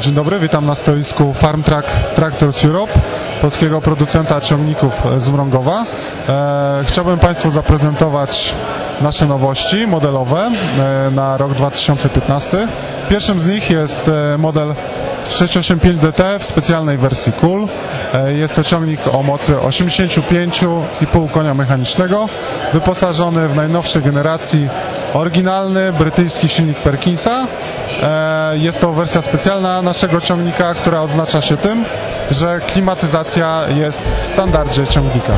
Dzień dobry, witam na stoisku FarmTrack Tractors Europe, polskiego producenta ciągników z Mrągowa. E, chciałbym Państwu zaprezentować nasze nowości modelowe e, na rok 2015. Pierwszym z nich jest e, model 685DT w specjalnej wersji Cool. E, Jest to ciągnik o mocy 85,5 konia mechanicznego, wyposażony w najnowszej generacji oryginalny brytyjski silnik Perkinsa. E, Jest to wersja specjalna naszego ciągnika, która odznacza się tym, że klimatyzacja jest w standardzie ciągnika.